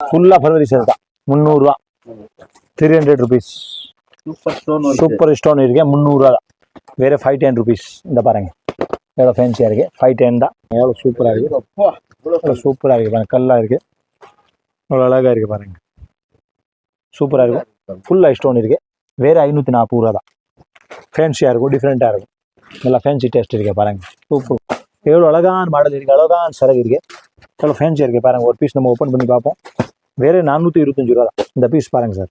ஃபுல்லாக February sale தான். முந்நூறுரூவா three hundred rupees super stone super stone இருக்கு முந்நூறுரூவா தான். வேறு ஃபைவ் டென் ருபீஸ் இந்த பாருங்க. எவ்வளோ ஃபேன்சியாக இருக்கு. ஃபைவ் டென் தான். எவ்வளோ சூப்பராக இருக்கு. எவ்வளோ சூப்பராக இருக்கு பாருங்க. கல்லாக இருக்கு. எவ்வளோ அழகாக இருக்கு பாருங்க. சூப்பராக இருக்கும் ஃபுல்லாக ஸ்டோன் இருக்கு. வேறு ஐநூற்றி நாற்பது ரூபா தான். ஃபேன்சியாக இருக்கும் டிஃப்ரெண்ட்டாக இருக்கும். நல்லா ஃபேன்சி டேஸ்ட் இருக்கு பாருங்க. சூப்பர் எவ்வளோ அழகான மாடல் இருக்கு அழகான சரகு இருக்கு. எவ்வளோ ஃபேன்சியாக இருக்கு பாருங்க. ஒரு பீஸ் நம்ம ஓப்பன் பண்ணி பார்ப்போம். வேறு நானூற்றி இருபத்தஞ்சு ரூபா தான் இந்த பீஸ் பாருங்க சார்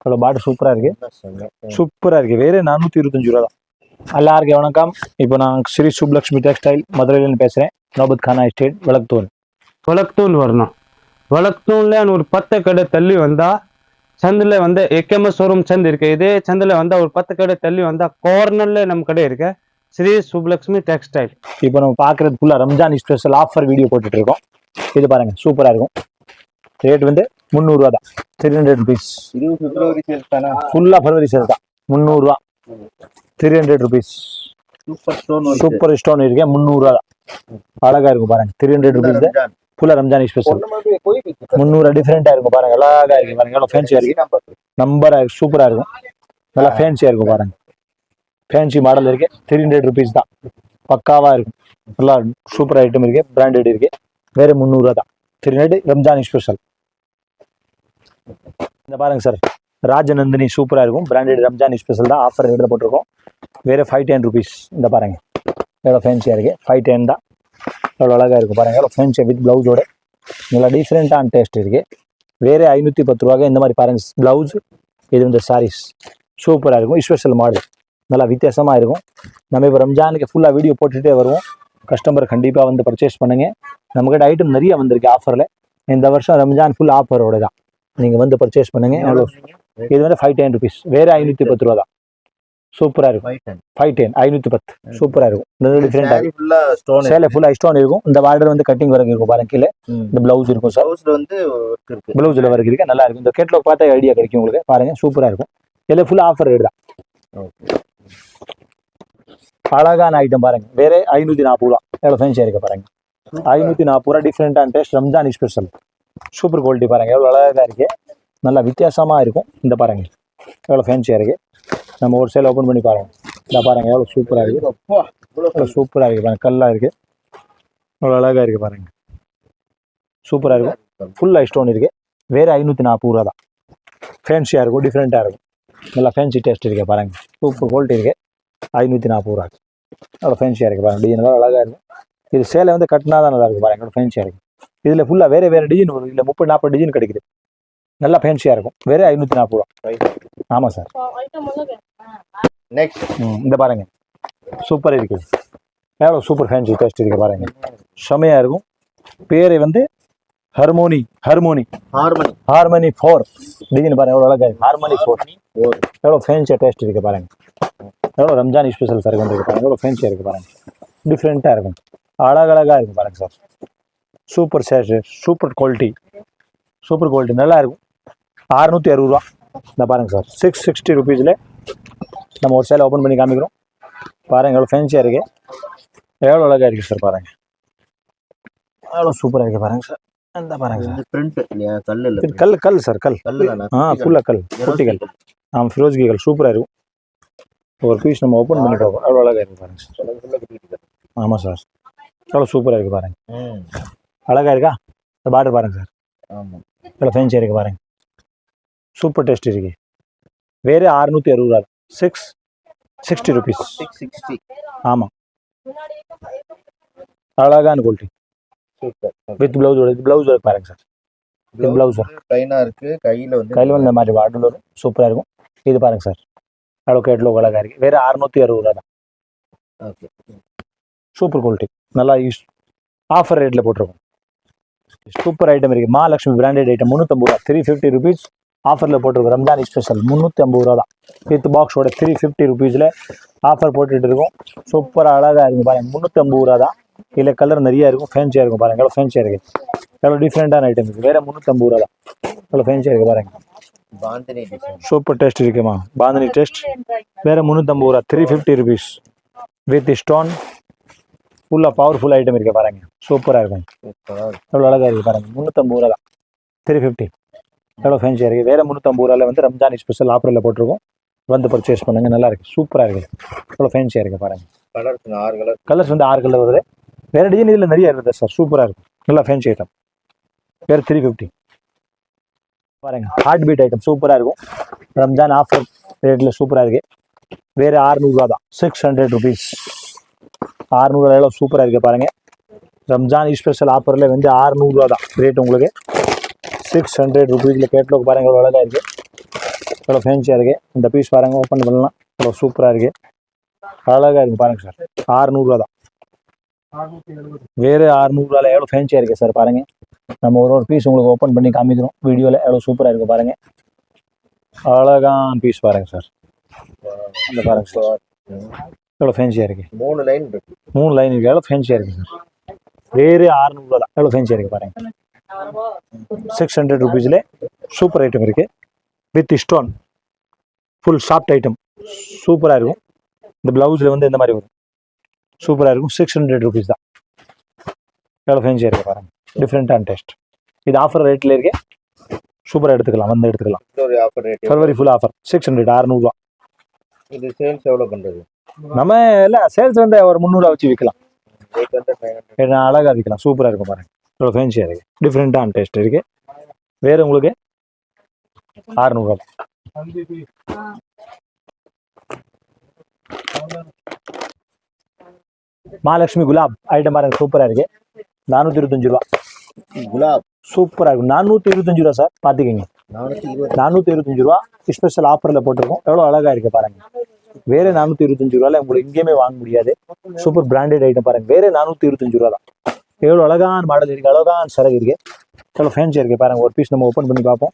எவ்வளோ பாட்டு சூப்பராக இருக்கு. சூப்பராக இருக்கு. வேறு நானூற்றி இருபத்தஞ்சு ரூபா தான் எல்லாருக்கும் வணக்கம். இப்போ நான் ஸ்ரீ சுப்லக்ஷ்மி டெக்ஸ்டைல் மதுரையிலேருந்து பேசுகிறேன் நோபத் கானா எஸ்டேட் விளக்குத்தூர் வழக்தூள் வரணும். வழக்தூள்ல ஒரு பத்து கடை தள்ளி வந்தா சந்தில் வந்து எக்எம்எஸ் ஷோரூம் சந்த் இருக்கு. இதே சந்தில் வந்தா ஒரு பத்து கடை தள்ளி வந்தா கார்னர்ல நம்ம கடை இருக்கு. ஸ்ரீ சுப்லக்ஷ்மி டெக்ஸ்டைல். இப்போ நம்ம பார்க்குறது ஃபுல்லாக ரம்ஜான் ஸ்பெஷல் ஆஃபர் வீடியோ போட்டுட்டு இருக்கோம் இது பாருங்க சூப்பராக இருக்கும். ரேட் வந்து முந்நூறுரூவா தான். Three hundred rupees February sales தானே ஃபுல்லாக ஃபர்வரி சேல் தான் முந்நூறுரூவா three hundred rupees super stone super stone இருக்கே முந்நூறுரூவா தான். அழகாக இருக்கும் பாருங்க. த்ரீ ஹண்ட்ரட் ருபீஸ் ஃபுல்லாக ரம்ஜான் ஸ்பெஷல் முந்நூறு டிஃப்ரெண்ட்டாக இருக்கும் பாருங்க. அழகாக இருக்கு பாருங்க. எவ்வளோ ஃபேன்சியாக இருக்கு. நம்பராக சூப்பராக இருக்கும். நல்லா ஃபேன்சியாக இருக்கும் பாருங்க. ஃபேன்சி மாடல் இருக்கு த்ரீ ஹண்ட்ரட் ருபீஸ் தான். பக்காவாக இருக்கும். நல்லா சூப்பர் ஐட்டம் இருக்கு பிராண்டட் இருக்கு. வேறு முந்நூறுரூவா தான். த்ரீ ஹண்ட்ரட் ரம்ஜான் ஸ்பெஷல் இந்த பாருங்க சார் ராஜநந்தினி சூப்பராக இருக்கும். பிராண்டட் ரம்ஜான் ஸ்பெஷல் தான் ஆஃபர் எடுத்து போட்டிருக்கோம். வேறு ஃபைவ் டென் ருபீஸ் இந்த பாருங்க. எவ்வளோ ஃபேன்சியாக இருக்குது ஃபைவ் டென் தான். எவ்வளோ அழகாக இருக்கும் பாருங்கள் எவ்வளோ ஃபேன்சியாக வித் ப்ளவுஸோட நல்லா டிஃப்ரெண்ட்டான டேஸ்ட் இருக்குது வேறு ஐநூற்றி பத்து ரூபாய்க்கு இந்த மாதிரி பாருங்க. ப்ளவுஸ் இது வந்து சாரீஸ் சூப்பராக இருக்கும். ஸ்பெஷல் மாடல் நல்லா வித்தியாசமாக இருக்கும். நம்ம இப்போ ரம்ஜானுக்கு ஃபுல்லாக வீடியோ போட்டுகிட்டே வருவோம். கஸ்டமர் கண்டிப்பாக வந்து பர்ச்சேஸ் பண்ணுங்க. நம்மக்கிட்ட ஐட்டம் நிறைய வந்திருக்கு ஆஃபரில் இந்த வருஷம் ரம்ஜான் ஃபுல் ஆஃபரோட தான். நீங்கள் வந்து பர்ச்சேஸ் பண்ணுங்க. எவ்வளோ இது வந்து ஃபைவ் டென் ருபீஸ் வேறு ஐநூற்றி பத்து ரூபா தான். சூப்பராக இருக்கும். ஃபைவ் டென் ஐநூற்றி பத்து. சூப்பராக இருக்கும். ஸ்டோன் சேலை ஃபுல்லாக ஸ்டோன் இருக்கும். இந்த பார்டர் வந்து கட்டிங் வரைக்கும் இருக்கும் பாருங்க கீழே. இந்த ப்ளவுஸ் இருக்கும் சார் ஹவுஸ்ல வந்து ப்ளவுஸில் வரைக்கும் இருக்கு. நல்லா இருக்கும். இந்த கேட்லாக் பார்த்தா ஐடியா கிடைக்கும் உங்களுக்கு. பாருங்க சூப்பராக இருக்கும். இதில் ஃபுல் ஆஃபர் ரேட் தான். அழகான ஐட்டம் பாருங்க. வேற ஐநூற்றி நாற்பது ரூபா எவ்வளோ ஃபேன்சியாக இருக்க பாருங்க. ஐநூற்றி நாற்பது ரூபா டிஃப்ரெண்டான taste Ramzan special super quality பாருங்க. எவ்வளோ அழகாக இருக்கு. நல்லா வித்தியாசமாக இருக்கும். இந்த பாருங்க. எவ்வளோ ஃபேன்சியாக இருக்கு. நம்ம ஒரு சேல் ஓப்பன் பண்ணி பாருங்க. இந்த பாருங்க எவ்வளோ சூப்பராக இருக்கு. அப்பா, இவ்வளவு எவ்வளோ சூப்பராக இருக்கு பாருங்க. கல்லாக இருக்கு. எவ்வளோ அழகாக இருக்கு பாருங்க. சூப்பராக இருக்கும். ஃபுல் ஐ ஸ்டோன் இருக்கு. வேறு ஐநூற்றி நாற்பது ரூபா தான். ஃபேன்சியாக இருக்கும். டிஃப்ரெண்ட்டாக இருக்கும். நல்லா ஃபேன்சி டேஸ்ட் இருக்கு பாருங்க. சூப்பர் குவாலிட்டி இருக்கு. ஐநூற்றி நாற்பது ரூபா அவ்வளோ ஃபேன்சியாக இருக்கு பாருங்க. டிசைன் எல்லாம் அழகாக இருக்கும் இது சேலை வந்து கட்டினா தான் நல்லா இருக்கும் பாருங்க. ஃபேன்சியாக இருக்கும் இதில் ஃபுல்லாக வேறு வேறு டிசைன் வரும். இதில் முப்பது நாற்பது டிசைன் கிடைக்குது. நல்லா ஃபேன்சியாக இருக்கும். வேறு ஐநூற்றி நாற்பது ரூபா. ஆமாம் சார் நெக்ஸ்ட் ம் இந்த பாருங்க. சூப்பர் இருக்கு எவ்வளோ சூப்பர் ஃபேன்சி டேஸ்ட் இருக்கு பாருங்க. செமையாக இருக்கும். பேரை வந்து harmony harmony harmony harmony four design பாருங்க எவ்வளோ அழகாக ஹார்மனி ஃபோர் எவ்வளோ ஃபேன்சியாக டேஸ்ட் இருக்கு பாருங்க எவ்வளோ ரம்ஜான் ஸ்பெஷல் சார் இருக்கு பாருங்க எவ்வளோ ஃபேன்சியாக இருக்கு பாருங்க டிஃப்ரெண்ட்டாக இருக்கும். அழகழகாக இருக்கும் பாருங்க சார் சூப்பர் சேஷ் சூப்பர் குவாலிட்டி சூப்பர் குவாலிட்டி நல்லா இருக்கும். அறுநூற்றி அறுபது ரூபா. இந்த பாருங்க சார் சிக்ஸ் சிக்ஸ்டி ருபீஸில் நம்ம ஒரு சேலை ஓப்பன் பண்ணி காமிக்கிறோம். பாருங்க எவ்வளோ ஃபேன்சியாக இருக்கு. எவ்வளோ அழகாக இருக்குது சார் பாருங்க. எவ்வளோ சூப்பராக இருக்கு பாருங்க சார் அந்த பாருங்க பிரிண்ட் இல்லையா? கல்லு இல்ல கல் கல் சார் கல். தானே? ஆ ஃபுல்லாக கல் குட்டி கல். ஆமாம் ஃபிரோஜிகி கல் சூப்பராக இருக்கும். ஒரு பீஸ் நம்ம ஓப்பன் பண்ணி பார்ப்போம் எவ்வளோ அழகாக இருக்கு பாருங்க ஆமாம் சார் எவ்வளோ சூப்பராக இருக்கு பாருங்க. அழகாக இருக்கா? இந்த பார்டர் பாருங்க சார் ஆமா. எவ்வளோ ஃபேன்சியாக இருக்கு பாருங்க. சூப்பர் டேஸ்ட் இருக்கு. வேறு அறுநூற்றி அறுபது ரூபா six sixty rupees six sixty ஆமாம் அழகான quality with blouse with blouse பாருங்க சார் இது blouse ஆ? ப்ளைனா இருக்கு. கையில வந்து கையில் வந்து இந்த மாதிரி வார்டில் வரும். சூப்பராக இருக்கும். இது பாருங்க சார் அவ்வளோ கேட்லோ அழகாக இருக்கு. வேறு அறுநூற்றி அறுபது ரூபா தான். ஓகே சூப்பர் குவாலிட்டி நல்லா யூஸ் ஆஃபர் ரேட்டில் போட்டிருக்கோம். சூப்பர் ஐட்டம் இருக்குது மகாலட்சுமி பிராண்டட் ஐட்டம் முந்நூற்றம்பது ரூபா த்ரீ ஃபிஃப்டி ருபீஸ் ஆஃபரில் போட்டிருக்கோம். ரம்ஜான் ஸ்பெஷல் முந்நூற்றி ஐம்பது ரூபா தான். வித் பாக்ஸோட த்ரீ ஃபிஃப்டி ருபீஸில் ஆஃபர் போட்டுட்டு இருக்கோம். சூப்பராக அழகாக இருக்குது பாருங்க. முந்நூற்றி ஐம்பது ரூபா தான். இதில் கலர் நிறையா இருக்கும் ஃபேன்சியாக இருக்கும் பாருங்க. எவ்வளோ ஃபேன்சியாக இருக்குது எவ்வளோ டிஃப்ரெண்ட்டான ஐட்டம் இருக்குது வேறு முந்நூற்றம்பது ரூபா தான் எவ்வளோ ஃபேன்சியாக இருக்குது பாருங்க. பாந்தினி டிசைன் சூப்பர் டேஸ்ட் இருக்குமா? பாந்தனி டேஸ்ட் வேறு முந்நூற்றம்பது ரூபா. Three fifty rupees with stone ஃபுல்லாக பவர்ஃபுல் ஐட்டம் இருக்கு பாருங்க. சூப்பராக இருக்கும். எவ்வளோ அழகாக இருக்குது பாருங்க. முந்நூற்றம்பது ரூபா தான் த்ரீ ஃபிஃப்டி எவ்வளோ ஃபேன்சியாக இருக்குது வேறு முந்நூற்றம்பது ரூபாயில் வந்து ரம்ஜான் ஸ்பெஷல் ஆஃபரில் போட்டிருக்கோம். வந்து பர்ச்சேஸ் பண்ணுங்க. நல்லா இருக்குது சூப்பராக இருக்குது எவ்வளோ ஃபேன்சியாக இருக்குது பாருங்கள் கலர்ஸ் வந்து ஆறு கலர் வருது. வேறு டிசைன் இதில் நிறைய இருக்குது சார் சூப்பராக இருக்கும் நல்லா ஃபேன்சி ஐட்டம் வேறு த்ரீ ஃபிஃப்டி பாருங்க ஹார்ட் பீட் ஐட்டம் சூப்பராக இருக்கும். ரம்ஜான் ஆஃபர் ரேட்டில் சூப்பராக இருக்குது வேறு ஆறுநூறுவா தான். சிக்ஸ் ஹண்ட்ரட் ருபீஸ் ஆறுநூறுவா எவ்வளோ சூப்பராக இருக்குது பாருங்கள் ரம்ஜான் ஸ்பெஷல் ஆஃபரில் வந்து ஆறுநூறுவா தான் ரேட் உங்களுக்கு. சிக்ஸ் ஹண்ட்ரட் ருபீஸில் கேட்லாக் பாருங்கள் இவ்வளோ அழகாக இருக்குது எவ்வளோ ஃபேன்சியாக இருக்குது இந்த பீஸ் பாருங்கள் ஓப்பன் பண்ணலாம். இவ்வளோ சூப்பராக இருக்குது அழகாக இருக்குது பாருங்கள் சார் ஆறுநூறுவா தான். வேறு ஆறுநூறுவால எவ்வளோ ஃபேன்சியாக இருக்குது சார் பாருங்க. நம்ம ஒரு ஒரு பீஸ் உங்களுக்கு ஓப்பன் பண்ணி காமிக்கிறோம். வீடியோவில் எவ்வளோ சூப்பராக இருக்குது பாருங்க. அழகான பீஸ் பாருங்க சார் அந்த பாருங்க சார் எவ்வளோ ஃபேன்சியாக இருக்குது மூணு லைன் இருக்கு. மூணு லைன் இருக்குது எவ்வளோ ஃபேன்சியாக இருக்குது சார் வேறு ஆறுநூறுவா தான் எவ்வளோ ஃபேன்சியாக இருக்குது பாருங்க. சிக்ஸ் ஹண்ட்ரட் ருபீஸில் சூப்பர் ஐட்டம் இருக்குது with stone full soft item சூப்பராக இருக்கும். இந்த ப்ளவுஸில் வந்து இந்த மாதிரி வரும்? சூப்பராக இருக்கும். சிக்ஸ் ஹண்ட்ரட் ருபீஸ் தான். எவ்வளோ ஃபேன்சியாக இருக்குது பாருங்க. டிஃப்ரெண்ட்டான டேஸ்ட் இது ஆஃபர் ரேட்டில் இருக்கு சூப்பராக எடுத்துக்கலாம். வந்து எடுத்துக்கலாம். இது ஒரு offer rate February full offer six hundred அறுநூறுவா இது சேல்ஸ் எவ்வளவு பண்றது? நம்ம இல்லை சேல்ஸ் வந்து ஒரு முந்நூறுவா வச்சு விற்கலாம் அழகாக விற்கலாம் சூப்பராக இருக்கும் பாருங்க. இவ்வளோ ஃபேன்சியாக இருக்குது டிஃப்ரெண்ட்டான டேஸ்ட் இருக்குது வேறு உங்களுக்கு? ஆறுநூறுவா மகாலட்சுமி குலாப் ஐட்டம் பாருங்க சூப்பராக இருக்குது நானூற்றி இருபத்தஞ்சு ரூபா. குலாப். சூப்பராக இருக்கும் நானூற்றி இருபத்தஞ்சு ரூபா சார் பார்த்துக்கிங்க. நானூற்றி இருபத்தஞ்சு ரூபா. ஸ்பெஷல் ஆஃபரில் போட்டிருக்கோம். எவ்வளோ அழகாக இருக்கு பாருங்க. வேறு நானூற்றி இருபத்தஞ்சு ரூபாயில் உங்களுக்கு எங்கேயுமே வாங்க முடியாது. சூப்பர் பிராண்டட் ஐட்டம் பாருங்க. வேறு நானூற்றி இருபத்தஞ்சு ரூபா தான். எவ்வளோ அழகான மாடல் இருக்கு. அழகான சரகு இருக்கு. எவ்வளோ ஃபேன்சியாக இருக்கு பாருங்க. ஒரு பீஸ் நம்ம ஓப்பன் பண்ணி பார்ப்போம்.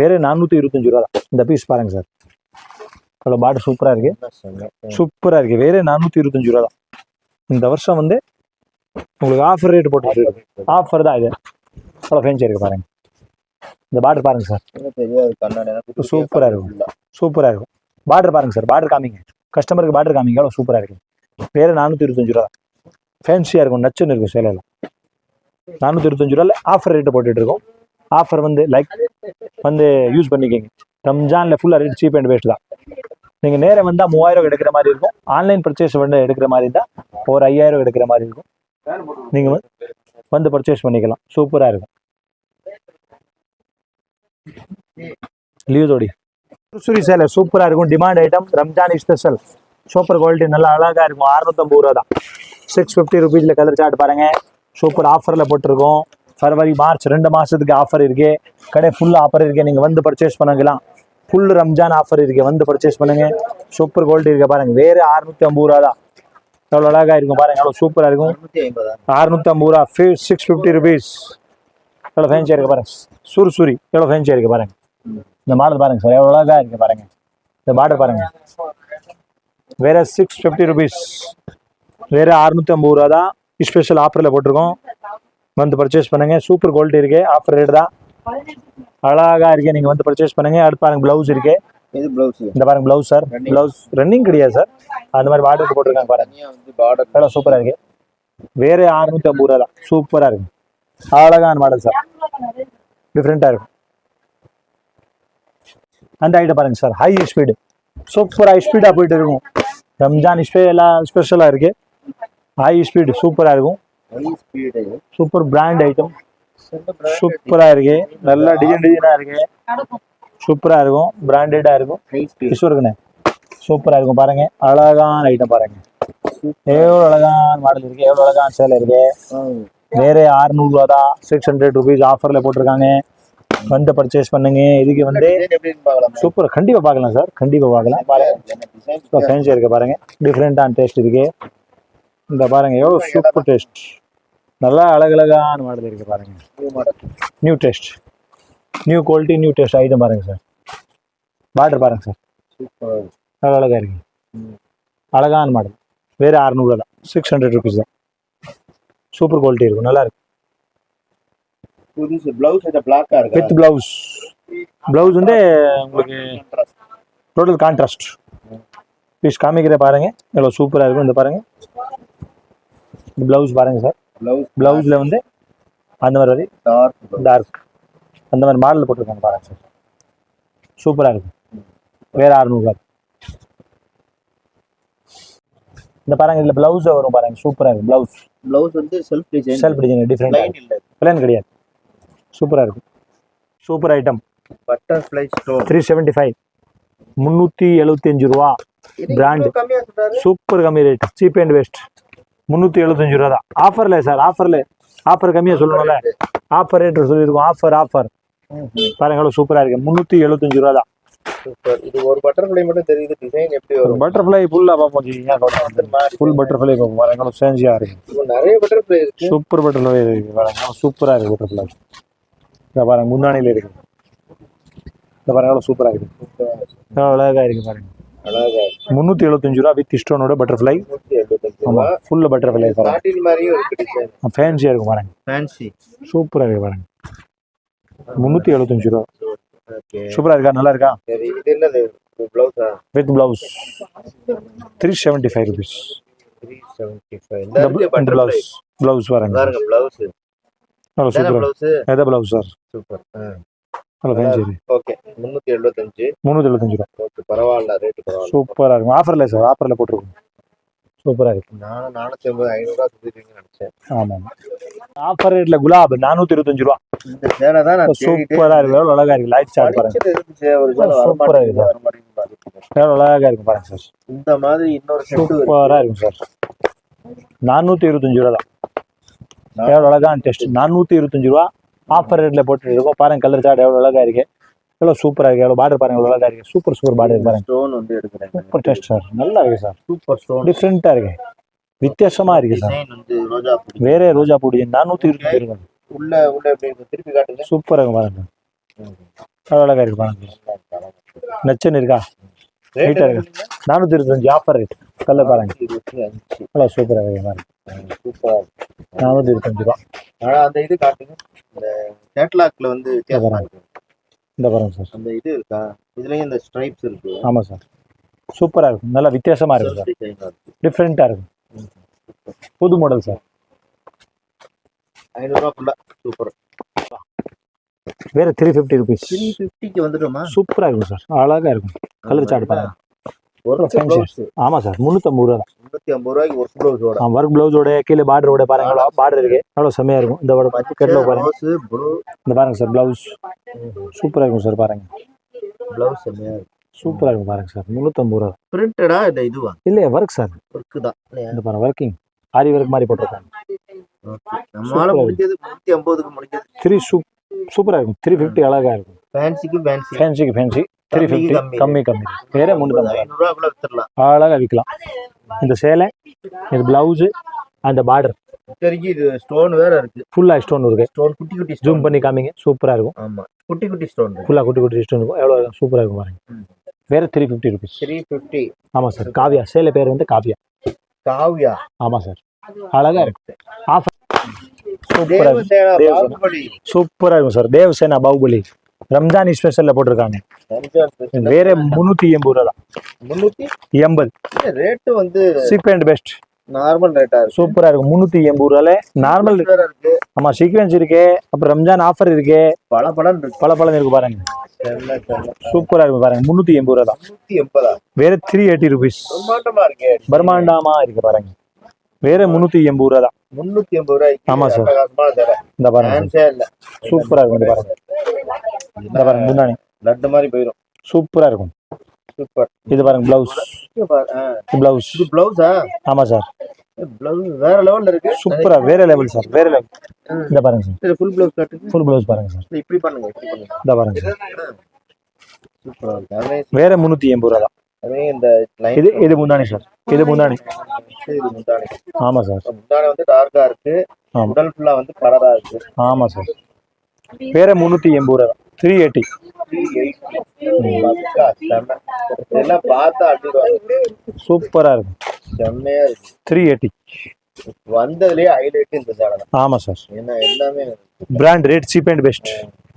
வேறு நானூற்றி இருபத்தஞ்சு ரூபா தான். இந்த பீஸ் பாருங்க சார். எவ்வளோ பாட்டு சூப்பராக இருக்கு. சொன்னேன்? சூப்பராக இருக்கு. வேறு நானூற்றி இருபத்தஞ்சு ரூபா தான். இந்த வருஷம் வந்து உங்களுக்கு ஆஃபர் ரேட் போட்டு ஆஃபர் தான் இது. எவ்வளோ ஃபேன்சியாக இருக்கு பாருங்க. இந்த பாட்டு பாருங்க சார் இன்னும் பெரிய ஒரு கண்ணாடி எல்லாம் குட்டி குட்டியா சூப்பரா இருக்கும். சூப்பராக இருக்கும். பார்டர் பாருங்க சார் பார்டர் காமிங்க. கஸ்டமருக்கு பார்டர் காமிங்க. எவ்வளோ சூப்பராக இருக்கு. வேறு நானூற்றி இருபத்தஞ்சு ரூபா ஃபேன்சியாக இருக்கும். நச்சுன்னு இருக்கும் சேலையில் நானூற்றி இருபத்தஞ்சு ரூபாயில் ஆஃபர் ரேட்டு போட்டுட்டு இருக்கோம். ஆஃபர் வந்து லைக் வந்து யூஸ் பண்ணிக்கோங்க. ரம்ஜானில் ஃபுல்லாக ரேட் சீப் அண்ட் பெஸ்ட் தான். நீங்கள் நேரம் வந்தால் மூவாயிரம் எடுக்கிற மாதிரி இருக்கும். ஆன்லைன் பர்ச்சேஸ் பண்ண எடுக்கிற மாதிரி இருந்தால் ஒரு ஐயாயிரம் எடுக்கிற மாதிரி இருக்கும். நீங்கள் வந்து பர்ச்சேஸ் பண்ணிக்கலாம். சூப்பராக இருக்கும். லியூதோடி சுரி சேலை சூப்பராக இருக்கும். Demand item Ramzan special super quality நல்லா அழகாக இருக்கும். அறுநூத்தம்பது ரூபா தான். சிக்ஸ் ஃபிஃப்டி ருபீஸில் கலர் சாட் பாருங்க. சூப்பர் ஆஃபரில் போட்டிருக்கோம். ஃபெப்ரவரி மார்ச் ரெண்டு மாதத்துக்கு ஆஃபர் இருக்கு. கடை ஃபுல் ஆஃபர் இருக்கு. நீங்கள் வந்து பர்ச்சேஸ் பண்ணிக்கலாம். ஃபுல் ரம்ஜான் ஆஃபர் இருக்கு. வந்து பர்ச்சேஸ் பண்ணுங்க. சூப்பர் குவாலிட்டி இருக்கு பாருங்க. வேறு அறுநூத்தி ஐம்பது ரூபா தான். எவ்வளோ அழகாக இருக்கும் பாருங்க. எவ்வளோ சூப்பராக இருக்கும். அறுநூத்தி ஐம்பது ரூபா ஃபீ சிக்ஸ் ஃபிஃப்டி ருபீஸ் எவ்வளோ ஃபேன்சியாக இருக்கு பாருங்க. சுறுசுரி எவ்வளோ ஃபேன்சியாக இருக்கு பாருங்க. இந்த மாடல் பாருங்க சார் எவ்வளோ அழகாக இருக்கு பாருங்க. இந்த பார்டர் பாருங்க. வேற சிக்ஸ் ஃபிஃப்டி ருபீஸ் வேற அறுநூத்தி ஐம்பது ரூபா தான். ஸ்பெஷல் ஆஃபரில் போட்டிருக்கோம். வந்து பர்ச்சேஸ் பண்ணுங்க. சூப்பர் குவாலிட்டி இருக்கு. ஆஃபர் ரேட் தான். அழகா இருக்கு. நீங்க வந்து பர்ச்சேஸ் பண்ணுங்க. அடுத்து பாருங்க பிளவுஸ் இருக்கு. இது பிளவுஸ் இந்த பாருங்க பிளவுஸ் சார். பிளவுஸ் ரன்னிங் கிடையாது சார் அந்த மாதிரி பார்டருக்கு போட்டிருக்காங்க பாருங்க. பார்டர் எவ்வளோ சூப்பராக இருக்கு. வேற அறுநூத்தி ஐம்பது ரூபா தான் சூப்பராக இருக்கு. அழகான மாடல் சார் டிஃப்ரெண்ட்டாக இருக்கும் அந்த ஐட்டம் பாருங்க sir high speed super high ஸ்பீடாக போயிட்டு இருக்கும். ரம்ஜான் ஸ்பே எல்லாம் ஸ்பெஷலாக இருக்கு. ஹை ஸ்பீடு சூப்பராக இருக்கும். ஸ்பீடு சூப்பர் பிராண்ட் ஐட்டம் சூப்பராக இருக்கு. நல்லா டிசைன் டிசைனாக இருக்கு. சூப்பராக இருக்கும். பிராண்டடாக இருக்கும். இருக்குண்ணே. சூப்பராக இருக்கும். பாருங்க. அழகான ஐட்டம் பாருங்க. எவ்வளோ அழகான மாடல் இருக்கு. எவ்வளோ அழகான சேலை இருக்கு. வேற அறுநூறுவா தான். சிக்ஸ் ஹண்ட்ரட் ருபீஸ் ஆஃபரில் போட்டிருக்காங்க. வந்து பர்ச்சேஸ் பண்ணுங்க. இதுக்கு வந்து சூப்பர். கண்டிப்பாக பார்க்கலாம் சார் கண்டிப்பாக பார்க்கலாம். பாருங்க. டிசைன் இருக்கு? பாருங்க. டிஃப்ரெண்ட்டான டேஸ்ட் இருக்கு. இந்த பாருங்க எவ்வளோ சூப்பர் டேஸ்ட் நல்லா அழகழகான மாடல் இருக்கு பாருங்க. New taste new quality new taste item பாருங்க சார் பார்டர் பாருங்க சார் சூப்பர் நல்லா அழகா இருக்கு. ம். அழகான மாடல். வேறு அறநூறுவா தான். சிக்ஸ் ஹண்ட்ரட் ருபீஸ் தான். சூப்பர் குவாலிட்டி இருக்கும். நல்லா இருக்கு. புதுசு பிளவுஸ் பிளாக்கா இருக்கு? வித் பிளவுஸ் பிளவுஸ் வந்து உங்களுக்கு டோட்டல் கான்ட்ராஸ்ட் பீஸ் காமிக்கிற பாருங்க. எவ்வளோ சூப்பராக இருக்கும் இந்த பாருங்க. இந்த பிளவுஸ் பாருங்க சார் பிளவுஸ் பிளவுஸில் வந்து அந்த மாதிரி டார்க் டார்க் அந்த மாதிரி மாடல் போட்டிருக்காங்க பாருங்க சார். சூப்பராக இருக்கும் வேற அறுநூறுவா இந்த பாருங்க இதில் ப்ளவுஸ் வரும் பாருங்க. சூப்பராக இருக்கும் ப்ளவுஸ் பிளவுஸ் வந்து self design self design different plan கிடையாது. சூப்பராக இருக்கும் super item butterfly stone three seventy five முந்நூற்றி எழுபத்தஞ்சு ரூபா. Brand. கம்மியா சொல்றாரு. சூப்பர் கம்மி ரேட் சீப் அண்ட் பெஸ்ட் முந்நூற்றி எழுபத்தஞ்சு ரூபா தான் ஆஃபரில் சார் ஆஃபரில் ஆஃபர் கம்மியாக சொல்லணும்ல ஆஃபர் ரேட் சொல்லியிருக்கோம். ஆஃபர் ஆஃபர் பாருங்க எவ்வளோ சூப்பராக இருக்கு. முந்நூற்றி எழுபத்தஞ்சு ரூபா தான் சூப்பர் இது ஒரு பட்டர்ஃப்ளை மட்டும் தெரியுது. டிசைன் எப்படி வரும்? பட்டர்ஃப்ளை ஃபுல்லாக பார்ப்போம் ஃபுல் பட்டர்ஃப்ளை பார்ப்போம். சேஞ்சியாக இருக்கு. நிறைய பட்டர்ஃப்ளை இருக்கு. சூப்பர் பட்டர்ஃப்ளை இருக்கு. சூப்பராக இருக்கு பட்டர்ஃப்ளை இந்த பாருங்க இருக்கு. இந்த பாருங்க எவ்வளோ சூப்பராக இருக்கு. எவ்வளோ அழகாக இருக்கு. பாருங்க அழகா இருக்கு முந்நூற்றி எழுபத்தஞ்சு ரூபா வித் ஸ்டோனோட பட்டர்ஃப்ளை ஆமாம் ரூபா. ஃபுல் பட்டர்ஃப்ளை பாருங்க ஃபேன்சியாக இருக்கும் பாருங்க. ஃபேன்சி சூப்பராக இருக்கு பாருங்க. முந்நூற்றி எழுபத்தஞ்சு ரூபா. சூப்பராக இருக்கா? நல்லா இருக்கா? With blouse three seventy five rupees blouse blouse பாருங்க. நல்லா சூப்பராக பிளவுஸ் எதை பிளவுஸ் சார் சூப்பர். ஃபேன்சி இருக்கு ஓகே. முந்நூத்தி எழுபத்தஞ்சு. முந்நூற்றி எழுபத்தஞ்சு ரூபா. ஓகே பரவாயில்ல. ரேட்டு பரவாயில்ல. சூப்பராக இருக்கும். ஆஃபரில் சார் ஆஃபரில் போட்டிருக்கோம். சூப்பராக இருக்கு. நானும் நானூத்தி ஐம்பது ஐநூறுரூவா கொடுத்துருக்கீங்கன்னு நினைச்சேன். ஆமாம் ஆஃபர் ரேட்டில் குலாப் நானூற்றி இருபத்தஞ்சு ரூபா. இந்த சேலை தான் நான் தேடிட்டே சூப்பராக இருக்கு. எவ்வளோ அழகாக இருக்கு. லைட் சார்ட் பாருங்க. படிச்சது இருந்துச்சு ஒரு சேலை வர சூப்பரா மாட்டேங்குது இருக்கு. வர மாட்டேங்குது பாத்துக்கோங்க. எவ்வளோ அழகாக இருக்கு பாருங்க சார் இந்த மாதிரி இன்னொரு சூப்பராக இருக்கும் சார் நானூற்றி இருபத்தஞ்சு ரூபா தான். எவ்வளோ அழகான டெஸ்ட் நானூற்றி இருபத்தஞ்சு ரூபா. ஆஃபர் ரேட்டில் போட்டு இருக்கோம் பாருங்க கலர் சார்ட் எவ்வளோ அழகாக இருக்கு. எவ்வளோ சூப்பராக இருக்கு. எவ்வளோ பார்டர் பாருங்க எவ்வளோ அழகாக இருக்கு. சூப்பர் சூப்பர் பார்டர் பாருங்க. ஸ்டோன் வந்து எடுக்கிறேன். சூப்பர் டெஸ்ட் சார் நல்லா இருக்கு சார் சூப்பர் ஸ்டோன் டிஃப்ரெண்ட்டாக இருக்கு. வித்தியாசமாக இருக்கு சார் வேற ரோஜா பூடி நானூற்றி ரூபா உள்ள உள்ள திருப்பி காட்டுங்க. சூப்பராக இருக்கு பாருங்க எவ்வளோ அழகாக இருக்கு பாருங்க நச்சுன்னு இருக்கா? ரேட் Neat ஆ இருக்கு. நானூற்றி இருபத்தஞ்சு ஆஃபர் ரேட் கலர் பாருங்க இருபத்தி அஞ்சு எவ்வளோ சூப்பராக இருக்கு பாருங்க சூப்பரா நானூற்றி இருபத்தஞ்சு ரூபா ஆனா அந்த இது காட்டுங்க. இந்த கேட்லாக்ல வந்து வித்தியாசமா இருக்கு. இந்த பாருங்க சார். அந்த இது இருக்கா? இதுலயும் இந்த ஸ்ட்ரைப்ஸ் இருக்கு. ஆமாம் சார். சூப்பராக இருக்கும் நல்லா வித்தியாசமாக இருக்கும் சார். இருக்கு. டிஃப்ரெண்ட்டாக இருக்கும் புது மாடல் சார். ஐநூறுரூவா ஃபுல்லா சூப்பர். வேற த்ரீ ஃபிஃப்டி ருபீஸ் த்ரீ ஃபிஃப்டிக்கு வந்துடுமா? சூப்பராக இருக்கும் சார். அழகாக இருக்கும். கலர் சார்ட் பாருங்க. ஆமாம் சார் முந்நூற்றம்பது ரூபா தான். முன்னூத்தி ஐம்பது ரூபாய்க்கு ஒரு ப்ளவுஸோட ஒர்க் ப்ளவுஸோட கீழே பார்டரோட பாருங்க. பார்டர் இருக்கு. எவ்வளோ செம்மையாக இருக்கும். இந்த கட்டில் பாருங்க. இந்த சார் ப்ளவுஸ் சூப்பராக இருக்கும் சார் பாருங்க. ப்ளவுஸ் சூப்பராக இருக்கும் பாருங்க சார். முந்நூற்றம்பது ரூபா. பிரிண்டடா இந்த இதுவா இல்லையா ஒர்க் சார். ஒர்க்கு தான். இல்லையா? இந்த பாருங்க ஒர்க்கிங் ஆரி ஒர்க் மாதிரி போட்டிருக்காங்க. த்ரீ சூப் சூப்பராக இருக்கும். த்ரீ ஃபிஃப்டி அழகாக இருக்கும். ஃபேன்சிக்கு ஃபேன்சி ஃபேன்சிக்கு ஃபேன்சி த்ரீ ஃபிஃப்டி கம்மி. கம்மி வேற முந்நூற்றம்பது ஐநூறு ரூபாய்க்குள்ள வித்துடலாம். அழகாக விற்கலாம் இந்த சேலை இது பிளவுஸு அந்த பார்டர் இத்தனைக்கு இது ஸ்டோன் வேற இருக்கு. ஃபுல்லாக ஸ்டோன் இருக்கு. ஸ்டோன் குட்டி குட்டி ஜூம் பண்ணி காமிங்க. சூப்பராக இருக்கும். ஆமா. குட்டி குட்டி ஸ்டோன் ஃபுல்லாக குட்டி குட்டி ஸ்டோன் இருக்கும். எவ்வளோ சூப்பராக இருக்கும் பாருங்க. வேற three fifty rupees three fifty ஆமாம் சார் காவியா. சேலை பேர் வந்து காவியா. காவ்யா. ஆமாம் சார் அழகாக இருக்கு. ஆஃபர் பாகுபலி. சூப்பராக இருக்கும் சார் தேவசேனா பாகுபலி. ரம்ஜான் ஸ்பெஷலில் போட்டிருக்காங்க. வேற முந்நூற்றி எண்பது ரூபா தான். முன்னூத்தி? எண்பது. ரேட்டு வந்து சீப் அண்ட் பெஸ்ட் நார்மல் ரேட்டா இருக்கு. சூப்பராக இருக்கும் முந்நூற்றி எண்பது ரூபால நார்மல் இருக்கு. ஆமாம் சீக்வன்ஸ் இருக்கு அப்புறம் ரம்ஜான் ஆஃபர் இருக்கு. பல படம் இருக்கு. பல பழம் இருக்கு பாருங்க. சூப்பராக இருக்கும் பாருங்க. முந்நூற்றி எண்பது ரூபா தான். முன்னூத்தி வேற த்ரீ எயிட்டி ருபீஸ் பிரம்மாண்டமா இருக்கே. இருக்கு பாருங்க. வேற முந்நூற்றி எண்பது ரூபா தான். முன்னூத்தி எண்பது ரூபாய்க்கு ஆமா சார். இந்த பாருங்க சூப்பரா இருக்கும் இந்த பாருங்க. பாருங்க முந்தானி லட்டு மாதிரி போயிடும் சூப்பரா இருக்கும். சூப்பர். இது பாருங்க பிளவுஸ் பிளவுஸ் இது பிளவுஸா ஆமா சார் பிளவுஸ் வேற லெவல்ல இருக்கு. சூப்பரா வேற லெவல் சார் வேற லெவல் இந்த பாருங்க சார் இது ஃபுல் பிளவுஸ் காட்டுங்க ஃபுல் பிளவுஸ் பாருங்க சார் இப்படி பண்ணுங்க இப்படி பண்ணுங்க. இந்த பாருங்க சார் சூப்பரா இருக்கு. வேற முந்நூற்றி எண்பது ரூபா தான். அதே இந்த இது இது முந்தானி சார் இது முந்தானி இது முந்தானி ஆமா சார் முந்தானி வந்து டார்க்கா இருக்கு. உடல் ஃபுல்லா வந்து கலரா இருக்கு. ஆமா சார் வேற முந்நூற்றி எண்பது ரூபா தான். த்ரீ எயிட்டி சூப்பரா இருக்கும் செம்மையா இருக்கு. த்ரீ எயிட்டி வந்ததுலயே ஹைலைட் இந்த சேலை ஆமா சார் ஏன்னா எல்லாமே brand rate cheap and best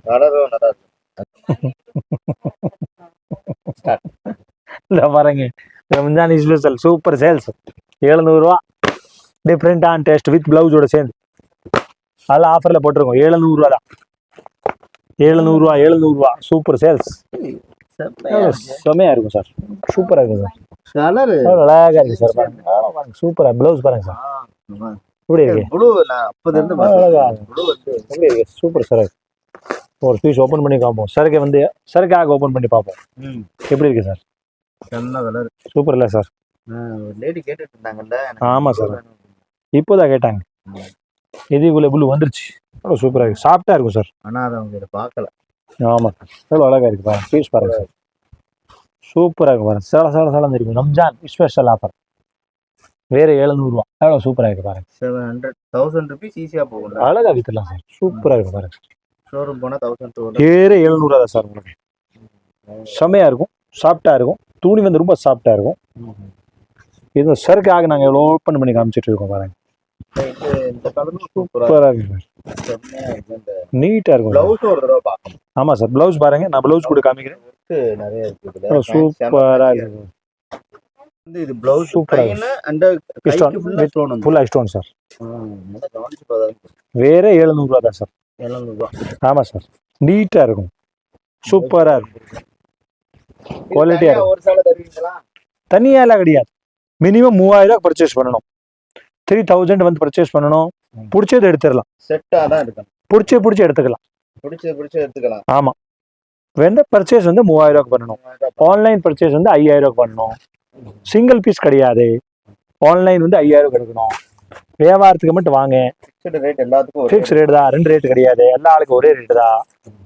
கலரும் நல்லா இருக்கு பாருங்க ரம்ஜான் ஸ்பெஷல் சூப்பர் சேல்ஸ் எழுநூறுவா. டிஃப்ரெண்டான டேஸ்ட் வித் பிளவுஸோட சேர்ந்து. அதெல்லாம் ஆஃபரில் போட்டிருக்கோம். எழுநூறுவா தான். எழுநூறுவா எழுநூறுவா சூப்பர் சேல்ஸ் செம்மையா இருக்கும். சார். சூப்பரா இருக்கும் சார். கலர் அழகா இருக்கு சார். பாருங்க சூப்பரா ப்ளவுஸ் பாருங்க சார். எப்படி இருக்கு? சூப்பர் சார் ஒரு பீஸ் ஓபன் பண்ணி காப்போம் சரக்கு வந்து சரக்காக ஓபன் பண்ணி பார்ப்போம். எப்படி இருக்கு சார்? நல்ல கலர் சூப்பர் இல்ல சார். லேடி கேட்டுட்டு இருந்தாங்கல்ல. எனக்கு ஆமா blue சார். இப்போதான் கேட்டாங்க. இது இவ்வளவு ப்ளூ வந்துருச்சு. அவ்வளோ சூப்பரா இருக்கு. சாஃப்டா இருக்கும் சார் ஆனா அதை அவங்க இதை பார்க்கல. ஆமா. எவ்வளோ அழகா இருக்கு பாருங்க. பீஸ் பாருங்க சார் சூப்பரா இருக்கு பாருங்க. சேல சேல சேலம் இருக்கும் ரம்ஜான் ஸ்பெஷல் ஆஃபர் வேற எழுநூறுவா எவ்வளோ சூப்பரா இருக்கு பாருங்க. செவன் ஹண்ட்ரட் தௌசண்ட் ருபீஸ் ஈஸியா போகும்ல அழகா வித்துடலாம் சார் சூப்பரா இருக்கு பாருங்க. ஷோரூம் போனா தௌசண்ட் டூ வேற எழுநூறுவா தான் சார் உங்களுக்கு. செம்மையா இருக்கும். சாஃப்டா இருக்கும். துணி வந்து ரொம்ப சாஃப்டா இருக்கும். இது சரக்காக நாங்க எவ்வளோ ஓப்பன் பண்ணி காமிச்சிட்டு இருக்கோம் பாருங்க. இருக்கு. இருக்கும். பிளவுஸ் ஒரு தடவை பார்க்கணும் ஆமா சார் பிளவுஸ் பாருங்க நான் பிளவுஸ் கூட காமிக்கிறேன். நிறைய இருக்கு இதுல. எவ்வளவு சூப்பரா இருக்கு. வந்து இது பிளவுஸ் சூப்பரா சூப்பரா அண்ட் Stone. கைக்கு ஃபுல்லா ஸ்டோன் சார். வேற எழுநூறுவா தான் சார். ரூபா ஆமா சார். நீட்டா இருக்கும். சூப்பரா இருக்கும். Quality-ஆ இது தனியா ஒரு சேலை தருவீங்களா? தனியா எல்லாம் கிடையாது. மினிமம் மூவாயிரம் ரூபாய் பர்ச்சேஸ் பண்ணணும். த்ரீ தௌசண்ட் வந்து பர்ச்சேஸ் பண்ணணும். பிடிச்சது எடுத்துடலாம். செட்டா தான் எடுக்கணும். பிடிச்ச பிடிச்ச எடுத்துக்கலாம். பிடிச்சது பிடிச்சது எடுத்துக்கலாம். வெந்த பர்ச்சேஸ் வந்து மூவாயிரம் ரூபாய்க்கு பண்ணணும். ஆன்லைன் பர்ச்சேஸ் வந்து ஐயாயிரம் ரூபாய்க்கு பண்ணணும். சிங்கிள் பீஸ் கிடையாது. ஆன்லைன் வந்து ஐயாயிரம் எடுக்கணும். வியாபாரத்துக்கு மட்டும் வாங்க. ஃபிக்ஸ் ரேட் தான். ரெண்டு ரேட் கிடையாது. எல்லா ஆளுக்கும் ஒரே ரேட் தான்.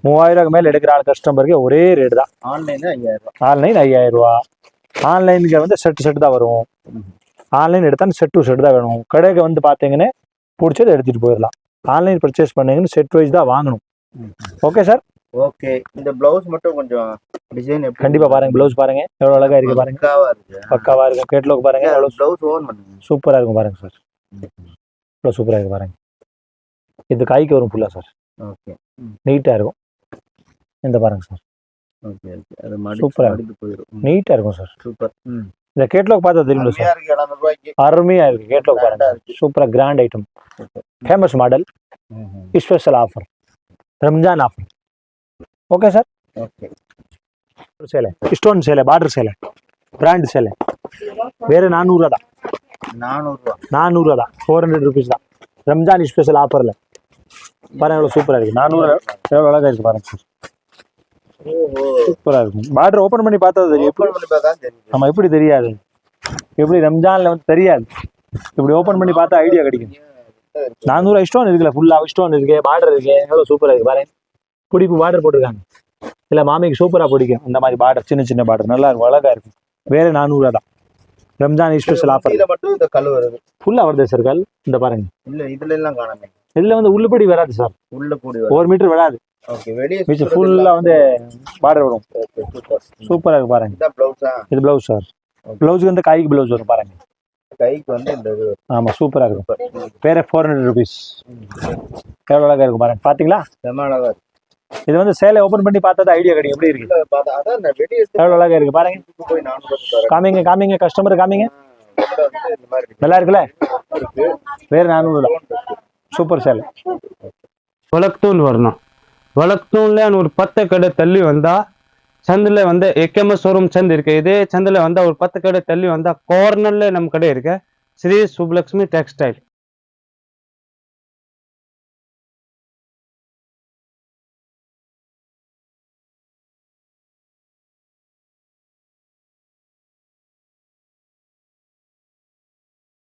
மூவாயிரம் மேல எடுக்கிற ஆள் கஸ்டமருக்கு ஒரே ரேட் தான். ஆன்லைன்ல ஐயாயிரம் ஆன்லைன் ஐயாயிரம் ரூபா ஆன்லைனுக்கு வந்து செட் செட் தான் வரும். ஆன்லைன் எடுத்தா செட் டு செட் தான் வேணும். கடைக்கு வந்து பார்த்தீங்கன்னா பிடிச்சதை எடுத்துட்டு போயிடலாம். ஆன்லைன் பர்ச்சேஸ் பண்ணீங்கன்னு செட் வைஸ் தான் வாங்கணும். ஓகே சார் ஓகே இந்த பிளவுஸ் மட்டும் கொஞ்சம் டிசைன் கண்டிப்பா பாருங்க ப்ளவுஸ் பாருங்க. எவ்வளவு அழகா இருக்கு பாருங்க. பக்காவா இருக்கு. பக்காவா இருக்கும் கேட்லாக் பாருங்க. எவ்வளவு பிளவுஸ் ஓன் பண்ணுங்க. சூப்பரா இருக்கும் பாருங்க சார் எவ்வளவு சூப்பரா இருக்கு பாருங்க. இது கைக்கு வரும் ஃபுல்லா சார் ஓகே நீட்டா இருக்கும். இந்த பாருங்க சார் ஓகே ஓகே அது சூப்பரா போயிடும் நீட்டா இருக்கும் சார் சூப்பர். ம். இந்த கேட்லாக் பார்த்தா தெரியும் சார்? அருமையா இருக்கு கேட்லாக் பாருங்க. சூப்பரா grand item famous model special offer Ramzan offer okay sir okay சேலை ஸ்டோன் சேலை பார்டர் சேலை பிராண்ட் சேலை வேற நானூறுவா தான் நானூறு ரூபா நானூறுவா. தான் ஃபோர் ஹண்ட்ரட் ருபீஸ் தான் ரம்ஜான் ஸ்பெஷல் ஆஃபரில் பாருங்க எவ்வளோ சூப்பராக இருக்குது நானூறு எவ்வளோ அழகாக இருக்குது பாருங்க சார் ஓஹோ. சூப்பராக இருக்கும். பார்டர் ஓப்பன் பண்ணி பார்த்தா தெரியும். பண்ணி பார்த்தா நம்ம எப்படி தெரியாது? எப்படி ரம்ஜானில் வந்து தெரியாது. இப்படி ஓப்பன் பண்ணி பார்த்தா ஐடியா கிடைக்கும். நானூறு ஸ்டோன் இருக்குல்ல ஃபுல்லாக ஸ்டோன் இருக்கு பார்டர் இருக்கு எவ்வளோ சூப்பராக இருக்கு பாருங்க பிடிப்பு பார்டர் போட்டிருக்காங்க. இல்லை மாமிக்கு சூப்பராக பிடிக்கும். இந்த மாதிரி பார்டர் சின்ன சின்ன பார்டர் நல்லா இருக்கும் அழகாக இருக்கும். வேற நானூறுவா தான் ரம்ஜான் ஸ்பெஷல் ஆஃபர் இதுல மட்டும் இந்த கல் வருது. ஃபுல்லாக வருது சார் கல் இந்த பாருங்க. இல்ல இதுல எல்லாம் காணாமே. இதில் வந்து உள்ளுபடி வராது சார். உள்ள கூடி வருது. ஒரு மீட்டர் வராது. மிச்சம் ஃபுல்லாக வந்து பார்டர் வரும். சூப்பர் சூப்பராக இருக்கு பாருங்க. இது ப்ளவுஸ் சார் ப்ளவுஸுக்கு வந்து கைக்கு ப்ளவுஸ் வரும் பாருங்க. கைக்கு வந்து இந்த இது ஆமாம் சூப்பராக இருக்கும். சூப்பர் வேற ஃபோர் ஹண்ட்ரட் ருபீஸ் எவ்வளோ அழகாக இருக்கும் பாருங்க. பார்த்தீங்களா செம அழகா இருக்கு. இது வந்து சேலை ஓப்பன் பண்ணி பார்த்தா தான் ஐடியா கிடைக்கும். எப்படி இருக்கு? எவ்வளோ அழகாக இருக்கு பாருங்க. காமிங்க காமிங்க கஸ்டமர் காமிங்க. நல்லா இருக்குல்ல? வேற நானூறு சூப்பர் சேலை வழக்தூள் வரணும். வழக்தூள்ல ஒரு பத்து கடை தள்ளி வந்தா சந்தில் வந்து எக்எம்எஸ் ஷோரூம் சந்த் இருக்கு. இதே சந்தில் வந்தால் ஒரு பத்து கடை தள்ளி வந்தால் கார்னரில் நம்ம கடை இருக்கு ஸ்ரீ சுப்லக்ஷ்மி டெக்ஸ்டைல்